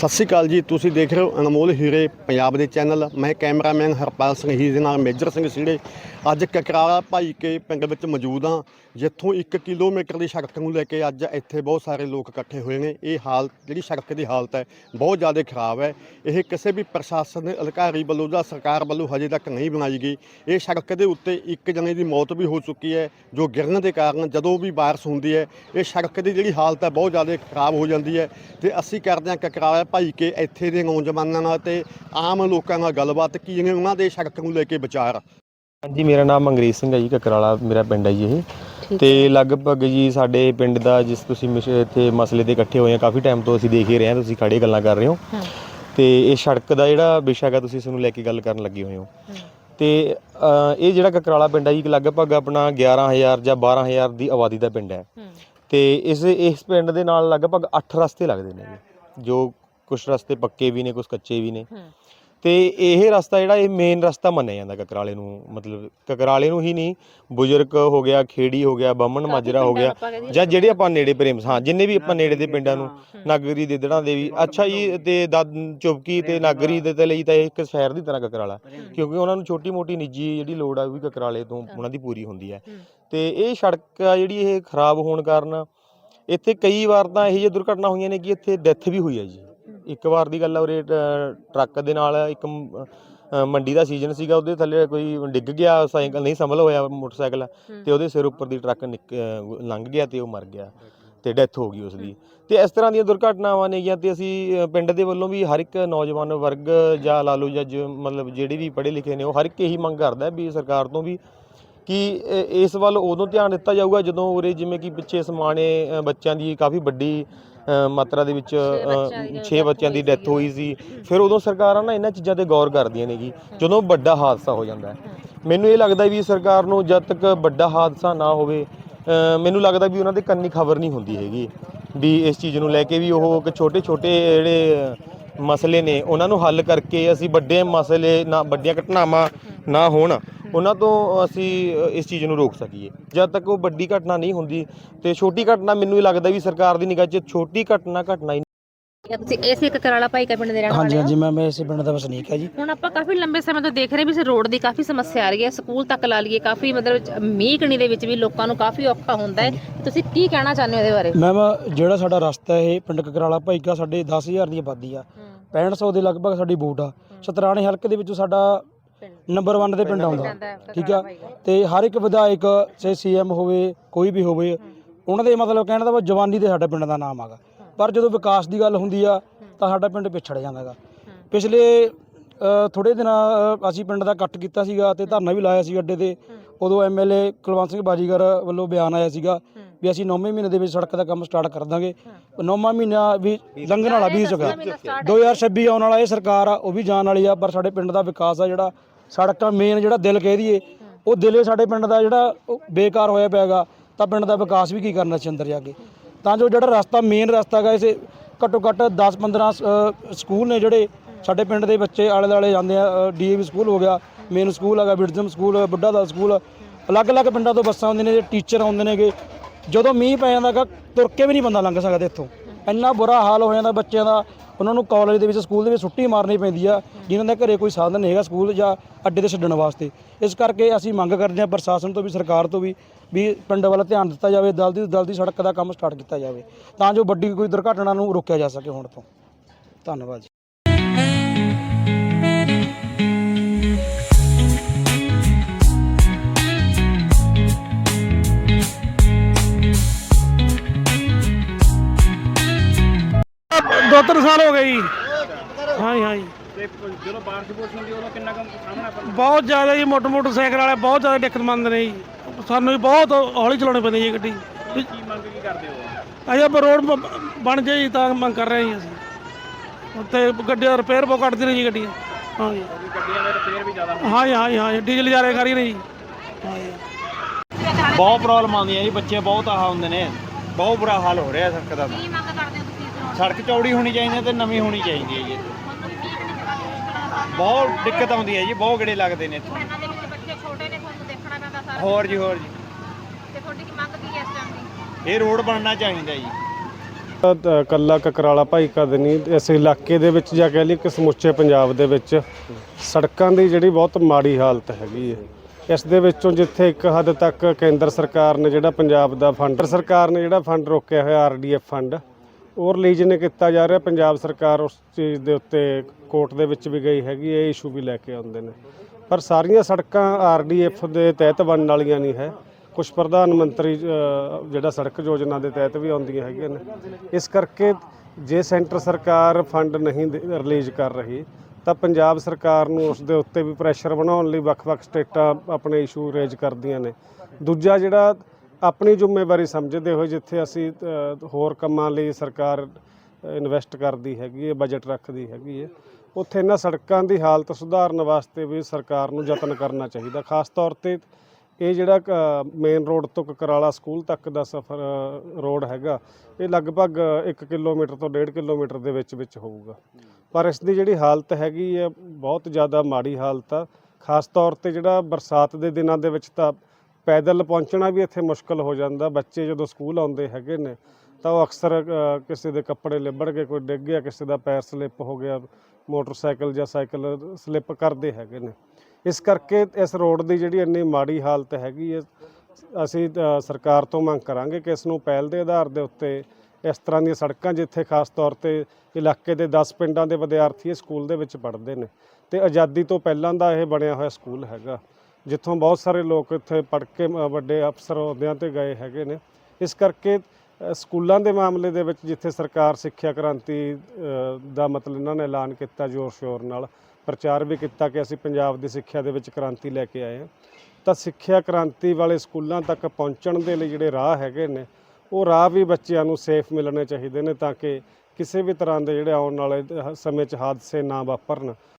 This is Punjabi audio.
ਸਤਿ ਸ਼੍ਰੀ ਅਕਾਲ ਜੀ, ਤੁਸੀਂ ਦੇਖ ਰਹੇ ਹੋ ਅਨਮੋਲ ਹੀਰੇ ਪੰਜਾਬ ਦੇ ਚੈਨਲ। ਮੈਂ ਕੈਮਰਾਮੈਨ ਹਰਪਾਲ ਸਿੰਘ ਹੀ ਦੇ ਨਾਲ ਮੇਜਰ ਸਿੰਘ ਸੀੜੇ। ਅੱਜ ਕਕਰਾਲਾ ਭਾਈ ਕੇ ਪਿੰਡ ਵਿੱਚ ਮੌਜੂਦ ਹਾਂ, ਜਿੱਥੋਂ 1 ਕਿਲੋਮੀਟਰ ਦੀ ਸੜਕ ਨੂੰ ਲੈ ਕੇ ਅੱਜ ਇੱਥੇ ਬਹੁਤ ਸਾਰੇ ਲੋਕ ਇਕੱਠੇ ਹੋਏ ਨੇ। ਇਹ ਹਾਲਤ ਜਿਹੜੀ ਸੜਕ ਦੀ ਹਾਲਤ ਹੈ, ਬਹੁਤ ਜ਼ਿਆਦਾ ਖਰਾਬ ਹੈ। ਇਹ ਕਿਸੇ ਵੀ ਪ੍ਰਸ਼ਾਸਨ ਅਧਿਕਾਰੀ ਵੱਲੋਂ ਜਾਂ ਸਰਕਾਰ ਵੱਲੋਂ ਹਜੇ ਤੱਕ ਨਹੀਂ ਬਣਾਈ ਗਈ। ਇਹ ਸੜਕ ਦੇ ਉੱਤੇ ਇੱਕ ਜਣੇ ਦੀ ਮੌਤ ਵੀ ਹੋ ਚੁੱਕੀ ਹੈ, ਜੋ ਗਿਰਨ ਦੇ ਕਾਰਨ ਜਦੋਂ ਵੀ ਬਾਰਿਸ਼ ਹੁੰਦੀ ਹੈ, ਇਹ ਸੜਕ ਦੀ ਜਿਹੜੀ ਹਾਲਤ ਹੈ, ਬਹੁਤ ਜ਼ਿਆਦਾ ਖਰਾਬ ਹੋ ਜਾਂਦੀ ਹੈ। ਤੇ ਅਸੀਂ ਕਰਦੇ ਹਾਂ ਕਕਰਾਲਾ ਭਾਈ ਕੇ ਇੱਥੇ ਦੇ ਨੌਜਵਾਨਾਂ ਨਾਲ ਤੇ ਆਮ ਲੋਕਾਂ ਨਾਲ ਗੱਲਬਾਤ, ਕੀ ਨੇ ਉਹਨਾਂ ਦੇ ਸੜਕ ਨੂੰ ਲੈ ਕੇ ਵਿਚਾਰ। ਹਾਂਜੀ ਮੇਰਾ ਨਾਮ ਅੰਗਰੇਜ਼ ਸਿੰਘ ਹੈ ਜੀ ਕਕਰਾਲਾ ਮੇਰਾ ਪਿੰਡ ਹੈ ਜੀ ਇਹ। ਤੇ ਲਗਭਗ ਜੀ ਸਾਡੇ ਪਿੰਡ ਦਾ ਜਿਸ ਤੁਸੀਂ ਮਿਸ਼- ਇੱਥੇ ਮਸਲੇ ਤੇ ਇਕੱਠੇ ਹੋਏ ਆ ਕਾਫੀ ਟਾਈਮ ਤੋਂ ਅਸੀਂ ਦੇਖ ਹੀ ਰਹੇ ਹਾਂ ਤੁਸੀਂ ਖੜੇ ਗੱਲਾਂ ਕਰ ਰਹੇ ਹੋ। ਤੇ ਇਹ ਸੜਕ ਦਾ ਜਿਹੜਾ ਵਿਸ਼ਾ ਹੈਗਾ ਤੁਸੀਂ ਇਸ ਨੂੰ ਲੈ ਕੇ ਗੱਲ ਕਰਨ ਲੱਗੇ ਹੋਏ ਹੋ। ਤੇ ਅ, ਇਹ ਜਿਹੜਾ ਕਕਰਾਲਾ ਪਿੰਡ ਹੈ ਜੀ ਲਗਭਗ ਆਪਣਾ 11000 ਜਾਂ 12000 ਦੀ ਆਬਾਦੀ ਦਾ ਪਿੰਡ ਹੈ। ਤੇ ਇਸ ਇਸ ਪਿੰਡ ਦੇ ਨਾਲ ਲਗਭਗ 8 ਰਸਤੇ ਲੱਗਦੇ ਨੇ ਜੀ। ਜੋ ਕੁਝ ਰਸਤੇ ਪੱਕੇ ਵੀ ਨੇ ਕੁਝ ਕੱਚੇ ਵੀ ਨੇ। ਤੇ ਇਹ ਰਸਤਾ ਜਿਹੜਾ ਇਹ ਮੇਨ ਰਸਤਾ ਮੰਨਿਆ ਜਾਂਦਾ ਕਕਰਾਲੇ ਨੂੰ ਮਤਲਬ ਕਕਰਾਲੇ ਨੂੰ ਹੀ ਨਹੀਂ ਬੁਜ਼ੁਰਗ ਹੋ ਗਿਆ ਖੇੜੀ ਹੋ ਗਿਆ ਬਾਮਣ ਮਾਜਰਾ ਹੋ ਗਿਆ ਜਾਂ ਜਿਹੜੇ ਆਪਾਂ ਨੇੜੇ ਪ੍ਰੇਮ ਹਾਂ ਜਿੰਨੇ ਵੀ ਆਪਾਂ ਨੇੜੇ ਦੇ ਪਿੰਡਾਂ ਨੂੰ ਨਾਗਰੀ ਦੇ ਦੜਾਂ ਦੇ ਵੀ ਅੱਛਾ ਜੀ ਤੇ ਦਦ ਚੁਬਕੀ ਤੇ ਨਾਗਰੀ ਦੇ ਤੇ ਲਈ ਤਾਂ ਇਹ ਇੱਕ ਸ਼ਹਿਰ ਦੀ ਤਰ੍ਹਾਂ ਕਕਰਾਲਾ ਕਿਉਂਕਿ ਉਹਨਾਂ ਨੂੰ ਛੋਟੀ ਮੋਟੀ ਨਿੱਜੀ ਜਿਹੜੀ ਲੋੜ ਆ ਉਹ ਵੀ ਕਕਰਾਲੇ ਤੋਂ ਉਹਨਾਂ ਦੀ ਪੂਰੀ ਹੁੰਦੀ ਹੈ। ਤੇ ਇਹ ਸੜਕ ਆ ਜਿਹੜੀ ਇਹ ਖਰਾਬ ਹੋਣ ਕਾਰਨ ਇੱਥੇ ਕਈ ਵਾਰ ਤਾਂ ਇਹੋ ਜਿਹੀਆਂ ਦੁਰਘਟਨਾ ਹੋਈਆਂ ਨੇ ਕਿ ਇੱਥੇ ਡੈਥ ਵੀ ਹੋਈ ਹੈ ਜੀ। ਇੱਕ ਵਾਰ ਦੀ ਗੱਲ ਆ ਉਰੇ ਟਰੱਕ ਦੇ ਨਾਲ ਇੱਕ ਮ- ਅ, ਮੰਡੀ ਦਾ ਸੀਜ਼ਨ ਸੀਗਾ ਉਹਦੇ ਥੱਲੇ ਕੋਈ ਡਿੱਗ ਗਿਆ ਸਾਈਕਲ ਨਹੀਂ ਸੰਭਲ ਹੋਇਆ ਮੋਟਰਸਾਈਕਲ ਤੇ ਉਹਦੇ ਸਿਰ ਉੱਪਰ ਦੀ ਟਰੱਕ ਨਿਕ- ਅ, ਲੰਘ ਗਿਆ ਤੇ ਉਹ ਮਰ ਗਿਆ ਤੇ ਡੈਥ ਹੋ ਗਈ ਉਸ ਦੀ ਤੇ ਇਸ ਤਰ੍ਹਾਂ ਦੀਆਂ ਦੁਰਘਟਨਾਵਾਂ ਨੇਗੀਆਂ ਤੇ ਅਸੀਂ ਅ, ਪਿੰਡ ਦੇ ਵੱਲੋਂ ਵੀ ਹਰ ਇੱਕ ਨੌਜਵਾਨ ਵਰਗ ਜਾਂ ਲਾ ਲਓ ਜਾਂ ਜੋ ਮਤਲਬ ਜਿਹੜੇ ਵੀ ਪੜ੍ਹੇ ਲਿਖੇ ਨੇ ਉਹ ਹਰ ਇੱਕ ਇਹੀ ਮੰਗ ਕਰਦਾ ਹੈ ਵੀ ਸਰਕਾਰ ਤੋਂ ਵੀ ਕਿ ਅ, ਇਸ ਵੱਲ ਉਦੋਂ ਧਿਆਨ ਦਿੱਤਾ ਜਾਊਗਾ ਜਦੋਂ ਉਰੇ ਜਿਵੇਂ ਕਿ ਪਿੱਛੇ ਸਮਾਣੇ ਅ, ਬੱਚਿਆਂ ਦੀ ਕਾਫੀ ਵੱਡੀ ਮਾਤਰਾ ਦੇ ਵਿੱਚ 6 ਬੱਚਿਆਂ ਦੀ ਡੈਥ ਹੋਈ ਸੀ। ਫਿਰ ਉਦੋਂ ਸਰਕਾਰਾਂ ਨਾ ਇਹਨਾਂ ਚੀਜ਼ਾਂ ਤੇ ਗੌਰ ਕਰਦੀਆਂ ਨੇਗੀ। ਜਦੋਂ ਵੱਡਾ ਹਾਦਸਾ ਹੋ ਜਾਂਦਾ ਮੈਨੂੰ ਇਹ ਲੱਗਦਾ ਵੀ ਸਰਕਾਰ ਨੂੰ ਜਦ ਤੱਕ ਵੱਡਾ ਹਾਦਸਾ ਨਾ ਹੋਵੇ ਮੈਨੂੰ ਲੱਗਦਾ ਵੀ ਉਹਨਾਂ ਦੇ ਕੰਨੀ ਖਬਰ ਨਹੀਂ ਹੁੰਦੀ ਹੈਗੀ। ਵੀ ਇਸ ਚੀਜ਼ ਨੂੰ ਲੈ ਕੇ ਵੀ ਉਹ ਇੱਕ ਛੋਟੇ ਛੋਟੇ ਜਿਹੜੇ ਮਸਲੇ ਨੇ ਉਹਨਾਂ ਨੂੰ ਹੱਲ ਕਰਕੇ ਅਸੀਂ ਵੱਡੇ ਮਸਲੇ ਨਾ ਵੱਡੀਆਂ ਘਟਨਾਵਾਂ ਨਾ ਹੋਣ। ਉਹਨਾਂ ਤੋਂ ਅਸੀਂ ਇਸ ਚੀਜ਼ ਨੂੰ ਰੋਕ ਸਕੀਏ। ਜਦ ਤੱਕ ਉਹ ਵੱਡੀ ਘਟਨਾ ਨਹੀਂ ਹੁੰਦੀ ਤੇ ਛੋਟੀ ਘਟਨਾ ਮੈਨੂੰ ਇਹ ਲੱਗਦਾ ਵੀ ਸਰਕਾਰ ਦੀ ਨਿਗਾਹ 'ਚ ਛੋਟੀ ਘਟਨਾ ਘਟਨਾ ਹੀ ਕਿਆ ਤੁਸੀਂ ਇਸੇ ਇੱਕ ਕਰਾਲਾ ਭਾਈ ਕਾ ਪਿੰਡ ਦੇ ਰਹਿਣ ਹਾਂਜੀ ਵਾਲੇ ਹੋ? ਹਾਂਜੀ ਮੈਂ ਮੈਂ ਇਸੇ ਪਿੰਡ ਦਾ ਵਸਨੀਕ ਹੈ ਜੀ। ਹੁਣ ਆਪਾਂ ਕਾਫੀ ਲੰਬੇ ਸਮੇਂ ਤੋਂ ਦੇਖ ਰਹੇ ਵੀ ਇਸ ਰੋਡ ਦੀ ਕਾਫੀ ਸਮੱਸਿਆ ਆ ਰਹੀ ਹੈ ਸਕੂਲ ਤੱਕ ਲਾ ਲਈਏ ਕਾਫੀ ਮਤਲਬ ਮੀਂਹ ਕਣੀ ਦੇ ਵਿੱਚ ਵੀ ਲੋਕਾਂ ਨੂੰ ਕਾਫੀ ਔਖਾ ਹੁੰਦਾ ਹੈ। ਤੁਸੀਂ ਕੀ ਕਹਿਣਾ ਚਾਹੁੰਦੇ ਹੋ ਇਹਦੇ ਬਾਰੇ? ਮੈਮ ਜਿਹੜਾ ਸਾਡਾ ਰਸਤਾ ਹੈ ਇਹ ਪਿੰਡ ਕਕਰਾਲਾ ਭਾਈਕਾ ਸਾਡੇ 10000 ਦੀ ਆਬਾਦੀ ਆ। 6500 ਦੇ ਲਗਭਗ ਸਾਡੀ ਵੋਟ ਆ। ਸਤਰਾਣੇ ਹਲਕੇ ਦੇ ਵਿੱਚੋਂ ਸਾਡਾ ਨੰਬਰ 1 ਦੇ ਪਿੰਡ ਆਉਂਦਾ। ਠੀਕ ਆ? ਤੇ ਹਰ ਇੱਕ ਵਿਧਾਇਕ ਚਾਹੇ ਸੀਐਮ ਹੋਵੇ ਕੋਈ ਵੀ ਹੋਵੇ ਉਹਨਾਂ ਦੇ ਮਤਲਬ ਕਹਿਣ ਦਾ ਵਾ ਜਵਾਨੀ ਦੇ ਸਾਡਾ ਪਿੰਡ ਦਾ ਨਾਮ ਆਗਾ ਪਰ ਜਦੋਂ ਵਿਕਾਸ ਦੀ ਗੱਲ ਹੁੰਦੀ ਆ ਤਾਂ ਸਾਡਾ ਪਿੰਡ ਪਿਛੜ ਜਾਂਦਾਗਾ ਪਿਛਲੇ ਥੋੜੇ ਦਿਨਾਂ ਅਸੀਂ ਪਿੰਡ ਦਾ ਕੱਟ ਕੀਤਾ ਸੀਗਾ ਤੇ ਧਰਨਾ ਵੀ ਲਾਇਆ ਸੀ ਅੱਡੇ ਤੇ। ਉਦੋਂ ਐਮਐਲਏ ਕੁਲਵੰਤ ਸਿੰਘ ਬਾਜੀਗਰ ਵੱਲੋਂ ਬਿਆਨ ਆਇਆ ਸੀਗਾ। ਵੀ ਅਸੀਂ 9ਵੇਂ ਮਹੀਨੇ ਦੇ ਵਿੱਚ ਸੜਕ ਦਾ ਕੰਮ ਸਟਾਰਟ ਕਰ ਦਾਂਗੇ। 9ਵਾਂ ਮਹੀਨਾ ਵੀ ਲੰਘਣ ਵਾਲਾ ਵੀ ਚੁੱਕਾ 2026 ਆਉਣ ਵਾਲਾ ਇਹ ਸਰਕਾਰ ਆ ਉਹ ਵੀ ਜਾਣ ਵਾਲੀ ਆ ਪਰ ਸਾਡੇ ਪਿੰਡ ਦਾ ਵਿਕਾਸ ਆ ਜਿਹੜਾ ਸੜਕਾਂ ਮੇਨ ਜਿਹੜਾ ਦਿਲ ਕਹਿ ਦਈਏ ਉਹ ਦਿਲੇ ਸਾਡੇ ਪਿੰਡ ਦਾ ਜਿਹੜਾ ਬੇਕਾਰ ਹੋਇਆ ਪਿਆਗਾ ਤਾਂ ਪਿੰਡ ਦਾ ਵਿਕਾਸ ਵੀ ਕੀ ਕਰਨਾ ਸੀ ਅੰਦਰ ਜਾ ਕੇ। ਤਾਂ ਜੋ ਜਿਹੜਾ ਰਸਤਾ ਮੇਨ ਰਸਤਾ ਹੈਗਾ ਇਸੇ ਘੱਟੋ ਘੱਟ 10 15 ਸਕੂਲ ਨੇ ਜਿਹੜੇ ਸਾਡੇ ਪਿੰਡ ਦੇ ਬੱਚੇ ਆਲੇ ਦੁਆਲੇ ਜਾਂਦੇ ਆ ਡੀਏਵੀ ਸਕੂਲ ਹੋ ਗਿਆ ਮੇਨ ਸਕੂਲ ਹੈਗਾ ਵਿਡਜ਼ਮ ਸਕੂਲ ਬੁੱਢਾ ਦਲ ਸਕੂਲ ਅਲੱਗ-ਅਲੱਗ ਪਿੰਡਾਂ ਤੋਂ ਬੱਸਾਂ ਆਉਂਦੀਆਂ ਨੇ ਟੀਚਰ ਆਉਂਦੇ ਨੇਗੇ ਜਦੋਂ ਮੀਂਹ ਪੈ ਜਾਂਦਾ ਗਾ ਤੁਰ ਕੇ ਵੀ ਨਹੀਂ ਬੰਦਾ ਲੰਘ ਸਕਦਾ ਇੱਥੋਂ। ਇੰਨਾ ਬੁਰਾ ਹਾਲ ਹੋ ਜਾਂਦਾ ਬੱਚਿਆਂ ਦਾ। ਉਹਨਾਂ ਨੂੰ ਕਾਲਜ ਦੇ ਵਿੱਚ ਸਕੂਲ ਦੇ ਵਿੱਚ ਛੁੱਟੀ ਮਾਰਨੀ ਪੈਂਦੀ ਆ। ਜਿਨ੍ਹਾਂ ਦੇ ਘਰੇ ਕੋਈ ਸਾਧਨ ਨਹੀਂ ਹੈਗਾ ਸਕੂਲ ਜਾਂ ਅੱਡੇ ਤੇ ਛੱਡਣ ਵਾਸਤੇ। ਇਸ ਕਰਕੇ ਅਸੀਂ ਮੰਗ ਕਰਦੇ ਹਾਂ ਪ੍ਰਸ਼ਾਸਨ ਤੋਂ ਵੀ, ਸਰਕਾਰ ਤੋਂ ਵੀ ਵੀ ਪਿੰਡ ਵੱਲ ਧਿਆਨ ਦਿੱਤਾ ਜਾਵੇ, ਜਲਦੀ ਤੋਂ ਜਲਦੀ ਸੜਕ ਦਾ ਕੰਮ ਸਟਾਰਟ ਕੀਤਾ ਜਾਵੇ। ਤਾਂ ਜੋ ਵੱਡੀ ਕੋਈ ਦੁਰਘਟਨਾ ਨੂੰ ਰੋਕਿਆ ਜਾ ਸਕੇ ਹੁਣ ਤੋਂ। ਧੰਨਵਾਦ ਜੀ। ਦੋ ਤਿੰਨ ਸਾਲ ਹੋ ਗਏ ਜੀ। ਹਾਂ ਜੀ ਹਾਂ ਜੀ ਤੇ ਜਦੋਂ ਬਾਰਿਸ਼ ਬੁਰਸ਼ ਹੁੰਦੀ ਉਦੋਂ ਕਿੰਨਾ ਕੰਮ ਸਾਹਮਣਾ ਆਪਾਂ ਨੂੰ ਬਹੁਤ ਜ਼ਿਆਦਾ ਜੀ ਮੋਟਰ ਮੋਟਰਸਾਈਕਲ ਵਾਲੇ ਬਹੁਤ ਜ਼ਿਆਦਾ ਦਿੱਕਤ ਮੰਨਦੇ ਨੇ ਜੀ। ਸਾਨੂੰ ਵੀ ਬਹੁਤ ਹੌਲੀ ਚਲਾਉਣੀ ਪੈਂਦੀ ਜੀ ਗੱਡੀ। ਕੀ ਮੰਗ ਕੀ ਕਰਦੇ ਹੋ? ਅਜੇ ਰੋਡ ਬਣ ਜਾਏ ਜੀ ਤਾਂ ਮੰਗ ਕਰ ਰਹੇ ਹਾਂ ਅਸੀਂ। ਉੱਤੇ ਗੱਡੀਆਂ ਰਿਪੇਅਰ ਬਹੁਤ ਕੱਢਦੀ ਨੇ ਜੀ ਗੱਡੀਆਂ। ਹਾਂ ਜੀ ਗੱਡੀਆਂ ਦੇ ਰਿਪੇਅਰ ਵੀ ਜ਼ਿਆਦਾ ਹਾਂ ਜੀ ਹਾਂ ਜੀ ਹਾਂ ਜੀ ਡੀਜ਼ਲ ਜਾਰੇ ਕਰੀ ਨੇ ਜੀ। ਹਾਂ ਜੀ ਬਹੁਤ ਪ੍ਰੋਬਲਮ ਆਉਂਦੀਆਂ ਜੀ ਬੱਚੇ ਬਹੁਤ ਆਹ ਹੁੰਦੇ ਨੇ। ਬਹੁਤ ਬੁਰਾ ਹਾਲ ਹੋ ਰਿਹਾ ਸੜਕ ਦਾ ਸੜਕ ਚੌੜੀ ਹੋਣੀ ਚਾਹੀਦੀ ਹੈ ਤੇ ਨਵੀਂ ਹੋਣੀ ਚਾਹੀਦੀ ਹੈ ਜੀ ਬਹੁਤ ਦਿੱਕਤ ਆਉਂਦੀ ਹੈ ਜੀ ਬਹੁਤ ਗੇੜੇ ਲੱਗਦੇ ਨੇ ਇੱਥੋਂ। ਪਿੰਡਾਂ ਦੇ ਵਿੱਚ ਬੱਚੇ ਛੋਟੇ ਨੇ ਤੁਹਾਨੂੰ ਦੇਖਣਾ ਪੈਂਦਾ ਸਾਰਾ। ਹੋਰ ਜੀ ਹੋਰ ਜੀ। ਤੇ ਤੁਹਾਡੀ ਕੀ ਮੰਗ ਕੀ ਹੈ ਇਸ ਟਾਈਮ ਦੀ? ਇਹ ਰੋਡ ਬਣਨਾ ਚਾਹੀਦਾ ਜੀ। ਤਾਂ ਕੱਲਾ ਕਕਰਾਲਾ ਭਾਈ ਕਦ ਨਹੀਂ ਇਸ ਇਲਾਕੇ ਦੇ ਵਿੱਚ ਜਾਂ ਕਹਿ ਲਈ ਕਿ ਸਮੁੱਚੇ ਪੰਜਾਬ ਦੇ ਵਿੱਚ ਸੜਕਾਂ ਦੀ ਜਿਹੜੀ ਬਹੁਤ ਮਾੜੀ ਹਾਲਤ ਹੈਗੀ ਹੈ। ਇਸ ਦੇ ਵਿੱਚੋਂ ਜਿੱਥੇ ਇੱਕ ਹੱਦ ਤੱਕ ਕੇਂਦਰ ਸਰਕਾਰ ਨੇ ਜਿਹੜਾ ਪੰਜਾਬ ਦਾ ਫੰਡ ਸਰਕਾਰ ਨੇ ਜਿਹੜਾ ਫੰਡ ਰੋਕਿਆ ਹੋਇਆ ਆਰਡੀਐਫ ਫੰਡ ਉਹ ਰਿਲੀਜ਼ ਨਹੀਂ ਕੀਤਾ ਜਾ ਰਿਹਾ, ਪੰਜਾਬ ਸਰਕਾਰ ਉਸ ਚੀਜ਼ ਦੇ ਉੱਤੇ ਕੋਰਟ ਦੇ ਵਿੱਚ ਵੀ ਗਈ ਹੈਗੀ, ਇਹ ਇਸ਼ੂ ਵੀ ਲੈ ਕੇ ਆਉਂਦੇ ਨੇ। ਪਰ ਸਾਰੀਆਂ ਸੜਕਾਂ ਆਰਡੀਐਫ ਦੇ ਤਹਿਤ ਬਣਨ ਵਾਲੀਆਂ ਨਹੀਂ ਹੈ। ਕੁਝ ਪ੍ਰਧਾਨ ਮੰਤਰੀ ਜਿਹੜਾ ਸੜਕ ਯੋਜਨਾ ਦੇ ਤਹਿਤ ਵੀ ਆਉਂਦੀਆਂ ਹੈਗੀਆਂ ਨੇ। ਇਸ ਕਰਕੇ ਜੇ ਸੈਂਟਰ ਸਰਕਾਰ ਫੰਡ ਨਹੀਂ ਰਿਲੀਜ਼ ਕਰ ਰਹੀ, ਤਾਂ ਪੰਜਾਬ ਸਰਕਾਰ ਨੂੰ ਉਸ ਦੇ ਉੱਤੇ ਵੀ ਪ੍ਰੈਸ਼ਰ ਬਣਾਉਣ ਲਈ ਵੱਖ-ਵੱਖ ਸਟੇਟਾਂ ਆਪਣੇ ਇਸ਼ੂ ਰੇਜ਼ ਕਰਦੀਆਂ ਨੇ। ਦੂਜਾ ਜਿਹੜਾ ਆਪਣੀ ਜ਼ਿੰਮੇਵਾਰੀ ਸਮਝਦੇ ਹੋਏ ਜਿੱਥੇ ਅਸੀਂ ਹੋਰ ਕੰਮਾਂ ਲਈ ਸਰਕਾਰ ਇਨਵੈਸਟ ਕਰਦੀ ਹੈਗੀ ਹੈ ਬਜਟ ਰੱਖਦੀ ਹੈਗੀ ਹੈ, ਉੱਥੇ ਇਹਨਾਂ ਸੜਕਾਂ ਦੀ ਹਾਲਤ ਸੁਧਾਰਨ ਵਾਸਤੇ ਵੀ ਸਰਕਾਰ ਨੂੰ ਯਤਨ ਕਰਨਾ ਚਾਹੀਦਾ। ਖਾਸ ਤੌਰ ਤੇ ਇਹ ਜਿਹੜਾ ਮੇਨ ਰੋਡ ਤੋਂ ਕਕਰਾਲਾ ਸਕੂਲ ਤੱਕ ਦਾ ਸਫ਼ਰ ਰੋਡ ਹੈਗਾ, ਇਹ ਲਗਭਗ 1 ਕਿਲੋਮੀਟਰ ਤੋਂ 1.5 ਕਿਲੋਮੀਟਰ ਦੇ ਵਿੱਚ ਵਿੱਚ ਹੋਊਗਾ। ਪਰ ਇਸ ਦੀ ਜਿਹੜੀ ਹਾਲਤ ਹੈਗੀ ਹੈ, ਬਹੁਤ ਜ਼ਿਆਦਾ ਮਾੜੀ ਹਾਲਤ ਆ। ਖਾਸ ਤੌਰ ਤੇ ਜਿਹੜਾ ਬਰਸਾਤ ਦੇ ਦਿਨਾਂ ਦੇ ਵਿੱਚ ਤਾਂ ਪੈਦਲ ਪਹੁੰਚਣਾ ਵੀ ਇੱਥੇ ਮੁਸ਼ਕਲ ਹੋ ਜਾਂਦਾ। ਬੱਚੇ ਜਦੋਂ ਸਕੂਲ ਆਉਂਦੇ ਹੈਗੇ ਨੇ, ਤਾਂ ਉਹ ਅਕਸਰ ਕਿਸੇ ਦੇ ਕੱਪੜੇ ਲਿਬੜ ਗਏ, ਕੋਈ ਡਿੱਗ ਗਿਆ, ਕਿਸੇ ਦਾ ਪੈਰ ਸਲਿੱਪ ਹੋ ਗਿਆ, ਮੋਟਰਸਾਈਕਲ ਜਾਂ ਸਾਈਕਲ ਸਲਿੱਪ ਕਰਦੇ ਹੈਗੇ ਨੇ। ਇਸ ਕਰਕੇ ਇਸ ਰੋਡ ਦੀ ਜਿਹੜੀ ਇੰਨੀ ਮਾੜੀ ਹਾਲਤ ਹੈਗੀ ਹੈ, ਅਸੀਂ ਸਰਕਾਰ ਤੋਂ ਮੰਗ ਕਰਾਂਗੇ ਕਿ ਇਸ ਨੂੰ ਪਹਿਲ ਦੇ ਆਧਾਰ ਦੇ ਉੱਤੇ ਇਸ ਤਰ੍ਹਾਂ ਦੀਆਂ ਸੜਕਾਂ ਜਿੱਥੇ ਖਾਸ ਤੌਰ ਤੇ ਇਲਾਕੇ ਦੇ 10 ਪਿੰਡਾਂ ਦੇ ਵਿਦਿਆਰਥੀ ਇਸ ਸਕੂਲ ਦੇ ਵਿੱਚ ਪੜ੍ਹਦੇ ਨੇ। ਤੇ ਆਜ਼ਾਦੀ ਤੋਂ ਪਹਿਲਾਂ ਦਾ ਇਹ ਬਣਿਆ ਹੋਇਆ ਸਕੂਲ ਹੈਗਾ। ਜਿੱਥੋਂ ਬਹੁਤ ਸਾਰੇ ਲੋਕ ਇੱਥੇ ਪੜ੍ਹ ਕੇ ਵੱਡੇ ਅਫਸਰ ਅਹੁਦਿਆਂ ਤੇ ਗਏ ਹੈਗੇ ਨੇ। ਇਸ ਕਰਕੇ ਸਕੂਲਾਂ ਦੇ ਮਾਮਲੇ ਦੇ ਵਿੱਚ ਜਿੱਥੇ ਸਰਕਾਰ ਸਿੱਖਿਆ ਕ੍ਰਾਂਤੀ ਦਾ ਮਤਲਬ ਇਹਨਾਂ ਨੇ ਐਲਾਨ ਕੀਤਾ ਜ਼ੋਰ ਸ਼ੋਰ ਨਾਲ, ਪ੍ਰਚਾਰ ਵੀ ਕੀਤਾ ਕਿ ਅਸੀਂ ਪੰਜਾਬ ਦੀ ਸਿੱਖਿਆ ਦੇ ਵਿੱਚ ਕ੍ਰਾਂਤੀ ਲੈ ਕੇ ਆਏ ਹਾਂ, ਤਾਂ ਸਿੱਖਿਆ ਕ੍ਰਾਂਤੀ ਵਾਲੇ ਸਕੂਲਾਂ ਤੱਕ ਪਹੁੰਚਣ ਦੇ ਲਈ ਜਿਹੜੇ ਰਾਹ ਹੈਗੇ ਨੇ, ਉਹ ਰਾਹ ਵੀ ਬੱਚਿਆਂ ਨੂੰ ਸੇਫ ਮਿਲਣੇ ਚਾਹੀਦੇ ਨੇ ਤਾਂ ਕਿ ਕਿਸੇ ਵੀ ਤਰ੍ਹਾਂ ਦੇ ਜਿਹੜੇ ਆਉਣ ਵਾਲੇ ਸਮੇਂ 'ਚ ਹਾਦਸੇ ਨਾ ਵਾਪਰਨ।